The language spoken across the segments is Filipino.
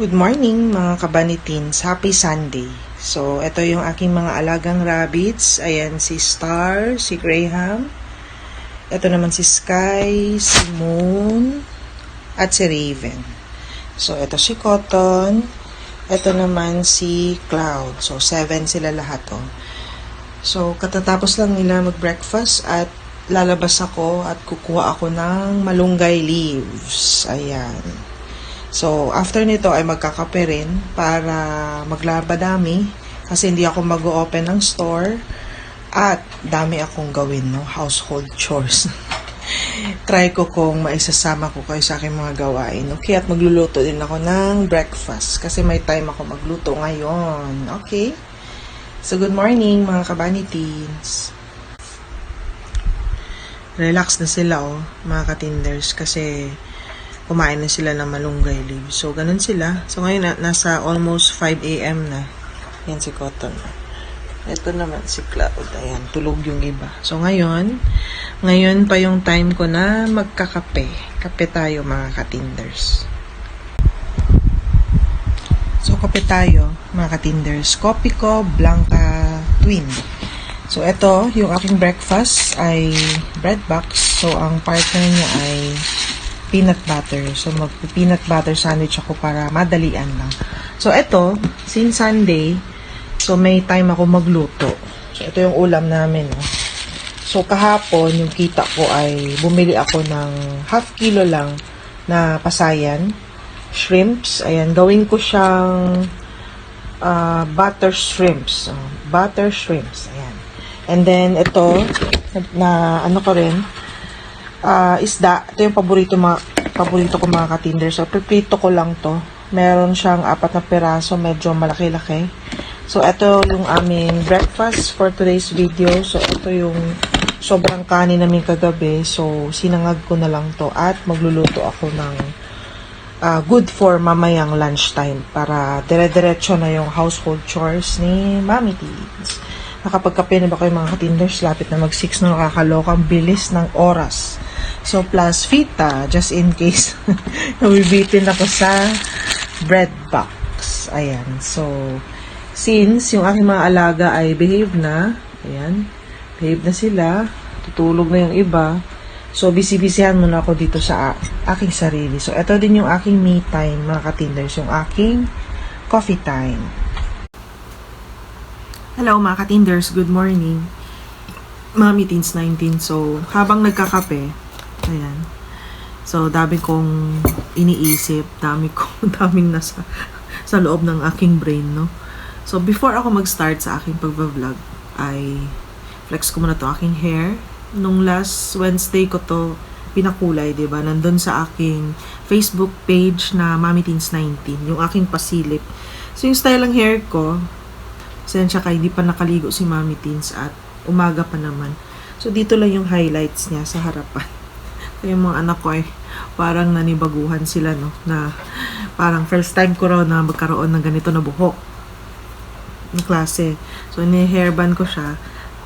Good morning mga kabanitins. Happy Sunday. So, ito yung aking mga alagang rabbits. Ayan si Star, si Graham. Ito naman si Sky, si Moon, at si Raven. So, ito si Cotton. Ito naman si Cloud. So, seven sila lahat oh. So, katatapos lang nila mag-breakfast at lalabas ako at kukuha ako ng malunggay leaves. Ayan. So, after nito ay magkakape rin para maglabadami kasi hindi ako mag-open ng store at dami akong gawin, no? Household chores. Try ko kung maisasama ko kayo sa aking mga gawain. Okay, at magluluto din ako ng breakfast kasi may time ako magluto ngayon. Okay? So, good morning mga kabani teens. Relax na sila, oh, mga katinders, kasi kumain na sila ng malunggay leaves. So, ganun sila. So, ngayon, na, nasa almost 5 a.m. na. Yan si Cotton. Ito naman si Cloud. Ayan, tulog yung iba. So, ngayon, ngayon pa yung time ko na magkakape. Kape tayo, mga katinders. So, kape tayo, mga katinders. Kopi ko, Blanca Twin. So, ito, yung aking breakfast ay bread box. So, ang partner niya ay peanut butter. So, mag-peanut butter sandwich ako para madalian lang. So, ito, since Sunday, so may time ako magluto. So, ito yung ulam namin. No? So, kahapon, yung kita ko ay bumili ako ng half kilo lang na pasayan. Shrimps. Ayan, gawin ko siyang uh, butter shrimps. So, butter shrimps. Ayan. And then, ito, na ano ko rin, ah isda. Ito yung paborito, mga, paborito ko mga katinder. So, piprito ko lang to. Meron siyang apat na peraso, medyo malaki-laki. So, ito yung aming breakfast for today's video. So, ito yung sobrang kanin namin kagabi. So, sinangag ko na lang to at magluluto ako ng ah, good for mamayang lunchtime para dire-diretso na yung household chores ni Mami Teens. Nakapagkape na ba kayo mga katinders? Lapit na mag-6 na nakakaloka. Ang bilis ng oras. So, plus fita, just in case nabibitin ako sa bread box. Ayan. So, since yung aking mga alaga ay behave na, ayan, behave na sila, tutulog na yung iba, so busy-busyhan muna ako dito sa aking sarili. So, ito din yung aking me time, mga katinders, yung aking coffee time. Hello mga katinders, good morning. Mami Teens 19. So, habang nagkakape, ayan. So, dami kong iniisip, dami ko, daming nasa sa loob ng aking brain, no? So, before ako mag-start sa aking pagbablog, ay flex ko muna to aking hair. Nung last Wednesday ko to pinakulay, 'di ba? Nandun sa aking Facebook page na Mami Teens 19, yung aking pasilip. So, yung style ng hair ko, Sensya kay hindi pa nakaligo si Mami Teens at umaga pa naman. So, dito lang yung highlights niya sa harapan. Yung mga anak ko ay parang nanibaguhan sila, no? Na parang first time ko raw na magkaroon ng ganito na buhok ng klase. So, ni-hairband ko siya.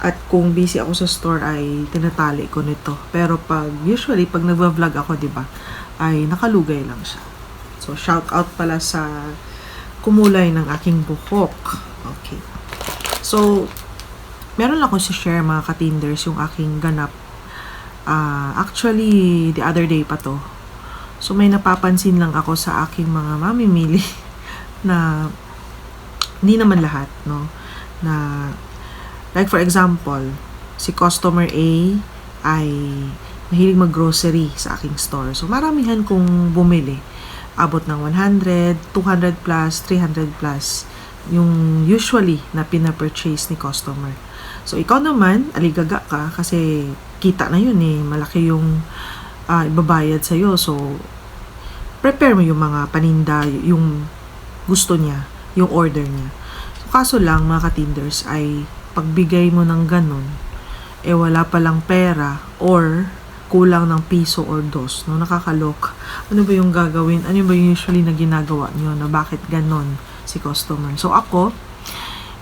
At kung busy ako sa store ay tinatali ko nito. Pero pag, usually, pag nagva-vlog ako, di ba, ay nakalugay lang siya. So, shout out pala sa kumulay ng aking buhok. Okay. So, meron lang ako si share mga katinders yung aking ganap. Ah, actually, the other day pa to. So, may napapansin lang ako sa aking mga mamimili na hindi naman lahat, no? Na, like for example, si customer A ay mahilig mag-grocery sa aking store. So, maramihan kong bumili. Abot ng 100, 200 plus, 300 plus yung usually na pina-purchase ni customer. So, ikaw naman, aligaga ka kasi kita na yun eh. Malaki yung ah, ibabayad sa'yo. So, prepare mo yung mga paninda, yung gusto niya, yung order niya. So, kaso lang, mga katinders, ay pagbigay mo ng ganun, eh wala palang pera or kulang ng piso or dos, no? Nakakalok. Ano ba yung gagawin? Ano ba yung usually na ginagawa nyo na bakit ganon si customer? So, ako,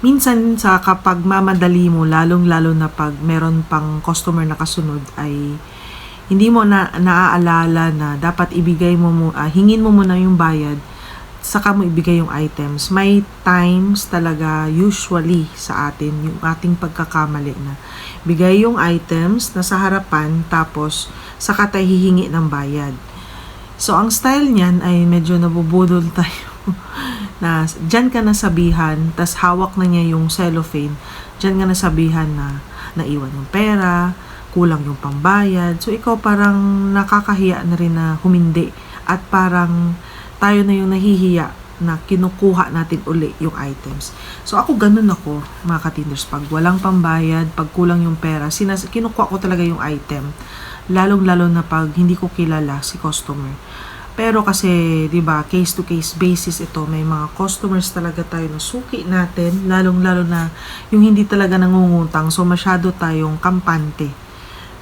minsan sa kapag mamadali mo, lalong-lalo na pag meron pang customer na kasunod, ay hindi mo na naaalala na dapat ibigay mo, mo ah, hingin mo muna yung bayad saka mo ibigay yung items. May times talaga usually sa atin yung ating pagkakamali na bigay yung items na sa harapan tapos saka tayo hihingi ng bayad. So, ang style niyan ay medyo nabubudol tayo. Na dyan ka nasabihan, tas hawak na niya yung cellophane, dyan ka nasabihan na naiwan yung pera, kulang yung pambayad. So, ikaw parang nakakahiya na rin na humindi at parang tayo na yung nahihiya na kinukuha natin uli yung items. So ako ganun ako, mga katinders. Pag walang pambayad, pag kulang yung pera, sinas kinukuha ko talaga yung item. Lalong-lalo na pag hindi ko kilala si customer. Pero kasi, 'di ba, case to case basis ito, may mga customers talaga tayo na suki natin, lalong-lalo na yung hindi talaga nangungutang. So masyado tayong kampante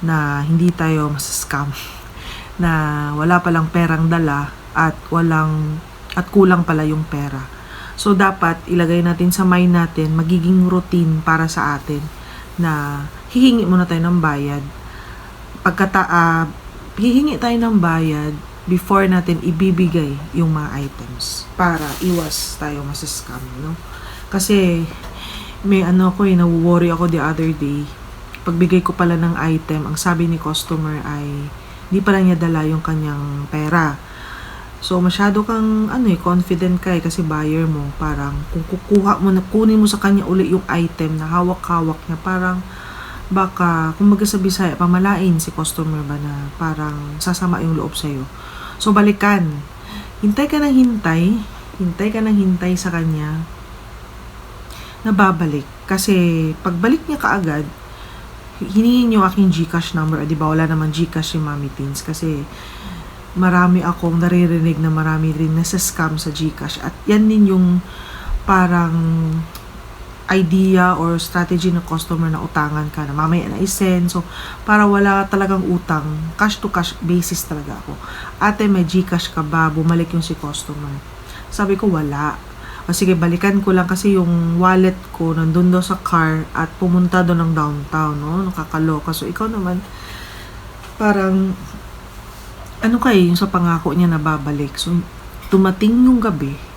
na hindi tayo masascam na wala palang perang dala at walang at kulang pala yung pera. So dapat ilagay natin sa mind natin magiging routine para sa atin na hihingi muna tayo ng bayad. Pagkata uh, hihingi tayo ng bayad before natin ibibigay yung mga items para iwas tayo masascam, no? Kasi may ano ko eh, na-worry ako the other day. Pagbigay ko pala ng item, ang sabi ni customer ay di pala niya dala yung kanyang pera. So, masyado kang, ano eh, confident ka eh, kasi buyer mo. Parang, kung kukuha mo, na, kunin mo sa kanya uli yung item na hawak-hawak niya, parang, baka, kung sa Bisaya, pamalain si customer ba na parang sasama yung loob sa'yo. So, balikan. Hintay ka ng hintay, hintay ka ng hintay sa kanya, na babalik. Kasi, pagbalik niya kaagad, hiningin yung aking Gcash number. Di ba, wala naman Gcash si Mami Teens. Kasi, marami akong naririnig na marami rin nasa scam sa Gcash at yan din yung parang idea or strategy ng customer na utangan ka na mamaya na isend. So, para wala talagang utang, cash to cash basis talaga ako. Ate, may Gcash ka ba? Bumalik yung si customer. Sabi ko, wala. O sige, balikan ko lang kasi yung wallet ko nandun daw sa car at pumunta doon ng downtown, no? Nakakaloka. So, ikaw naman, parang ano kay yung sa pangako niya na babalik. So, tumating yung gabi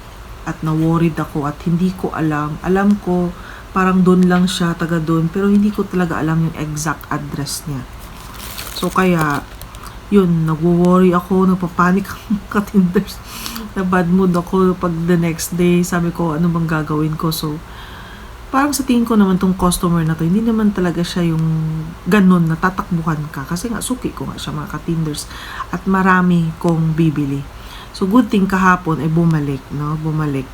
at na-worried ako at hindi ko alam. Alam ko, parang doon lang siya, taga doon, pero hindi ko talaga alam yung exact address niya. So, kaya, yun, nagwo-worry ako, napapanik ang katinders. na bad mood ako pag the next day, sabi ko, ano bang gagawin ko? So, parang sa tingin ko naman tong customer na to, hindi naman talaga siya yung ganun na tatakbuhan ka. Kasi nga, suki ko nga siya mga katinders. At marami kong bibili. So, good thing kahapon ay bumalik, no? Bumalik.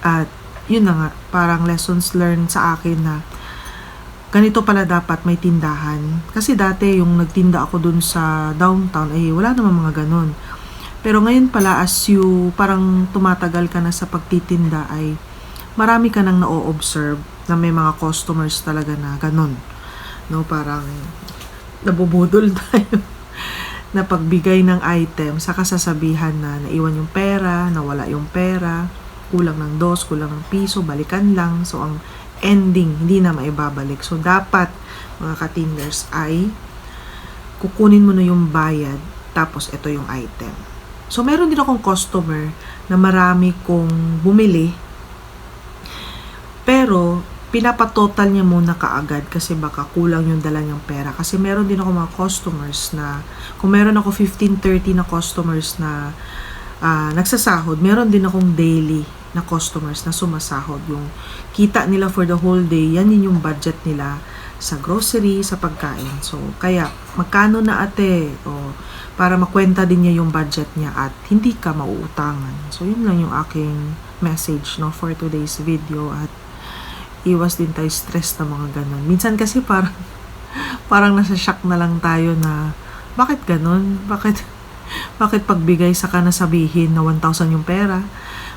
At, yun na nga, parang lessons learned sa akin na ganito pala dapat may tindahan. Kasi dati yung nagtinda ako dun sa downtown, ay wala naman mga ganun. Pero ngayon pala, as you parang tumatagal ka na sa pagtitinda, ay marami ka nang na-observe na may mga customers talaga na ganun. No, parang nabubudol tayo na pagbigay ng item sa kasasabihan na naiwan yung pera, nawala yung pera, kulang ng dos, kulang ng piso, balikan lang. So, ang ending, hindi na maibabalik. So, dapat, mga katinders, ay kukunin mo na yung bayad, tapos ito yung item. So, meron din akong customer na marami kong bumili pero, pinapatotal niya muna kaagad kasi baka kulang yung dala niyang pera. Kasi meron din ako mga customers na, kung meron ako 15-30 na customers na uh, nagsasahod, meron din akong daily na customers na sumasahod. Yung kita nila for the whole day, yan din yung budget nila sa grocery, sa pagkain. So, kaya, magkano na ate? O, para makwenta din niya yung budget niya at hindi ka mauutangan. So, yun lang yung aking message no, for today's video at iwas din tayo stress na mga ganun. Minsan kasi parang, parang nasa shock na lang tayo na, bakit ganun? Bakit, bakit pagbigay sa ka na sabihin na 1,000 yung pera?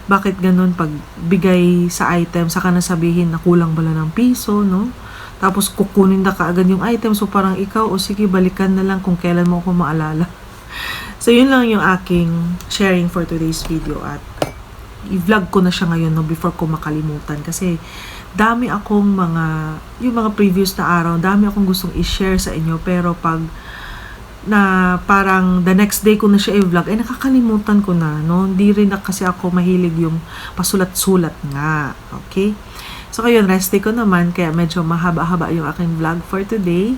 Bakit ganun pagbigay sa item sa ka na sabihin na kulang bala ng piso, no? Tapos kukunin na kaagad yung item. So parang ikaw, o sige, balikan na lang kung kailan mo ako maalala. so yun lang yung aking sharing for today's video at i-vlog ko na siya ngayon no, before ko makalimutan. Kasi dami akong mga, yung mga previous na araw, dami akong gustong i-share sa inyo. Pero pag na parang the next day ko na siya i-vlog, ay nakakalimutan ko na, no? Hindi rin na kasi ako mahilig yung pasulat-sulat nga, okay? So, ayun, rest day ko naman, kaya medyo mahaba-haba yung aking vlog for today.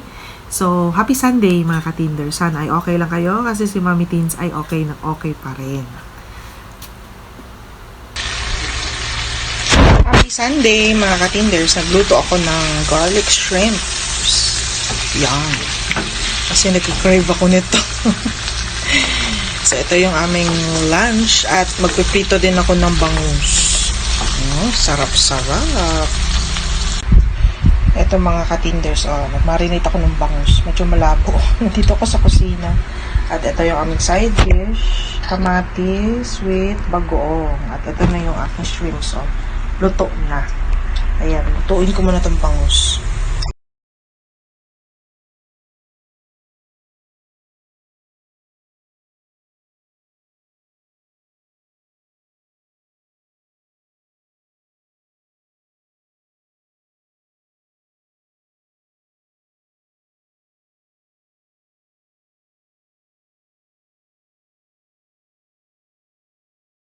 So, happy Sunday mga ka-Tinder. Sana ay okay lang kayo kasi si Mami Teens ay okay na okay pa rin. Happy Sunday mga ka-Tinders. Nagluto ako ng garlic shrimps. Yan. Kasi nagka-crave ako nito. so, ito yung aming lunch at magpiprito din ako ng bangus. Oh, sarap-sarap. Ito mga ka-Tinders, oh, nagmarinate ako ng bangus. Medyo malabo. Nandito ako sa kusina. At ito yung aming side dish. Kamatis with bagoong. At ito na yung aking shrimps, oh. Luto na. Ayan, lutuin ko muna itong bangus.